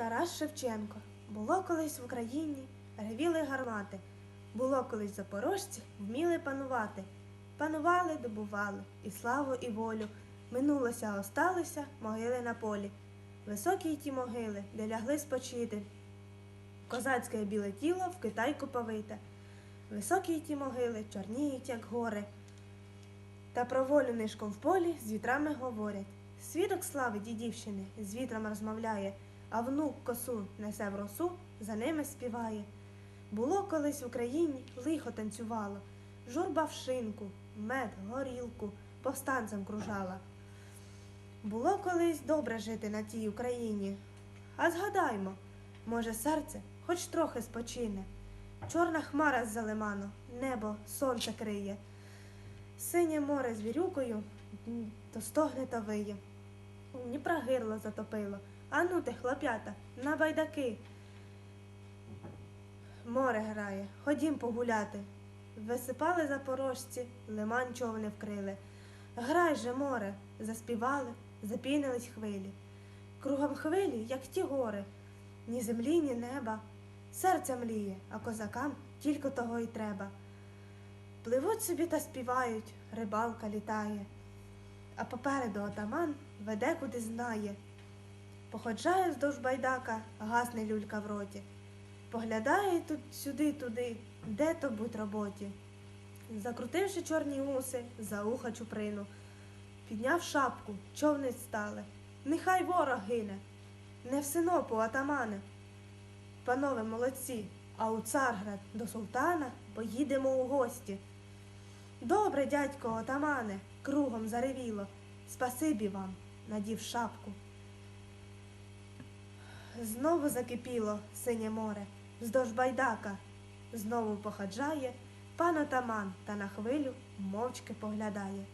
Тарас Шевченко. Було колись в Україні, ревіли гармати. Було колись запорожці, вміли панувати. Панували, добували і славу, і волю. Минулося, осталося могили на полі. Високі ті могили, де лягли спочити. Козацьке біле тіло в китайку повите. Високі й ті могили, чорніють, як гори. Та про волю нишком в полі з вітрами говорять. Свідок слави дідівщини з вітром розмовляє, а внук косу несе в росу, за ними співає. Було колись в Україні лихо танцювало, журба в шинку, мед, горілку, повстанцем кружала. Було колись добре жити на тій Україні. А згадаймо, може, серце хоч трохи спочине. Чорна хмара з-за лиману, небо сонце криє. Синє море з вірюкою, то стогне та виє. Дніпра гирло затопило. Ану ти, хлоп'ята, на байдаки. Море грає, ходім погуляти. Висипали запорожці, лиман човни вкрили. Грай же, море, заспівали, запінились хвилі. Кругом хвилі, як ті гори, ні землі, ні неба. Серце мліє, а козакам тільки того й треба. Пливуть собі та співають, рибалка літає, а попереду отаман веде куди знає. Походжає вздовж байдака, гасне люлька в роті. Поглядає тут сюди туди, де то будь роботі. Закрутивши чорні уси, за уха чуприну, підняв шапку, човни стали. Нехай ворог гине, не в синопу, атамане. Панове молодці, а у Царград до султана поїдемо у гості. Добре, дядько отамане, кругом заревіло. Спасибі вам, надів шапку. Знову закипіло синє море, вздовж байдака. Знову походжає пан отаман та на хвилю мовчки поглядає.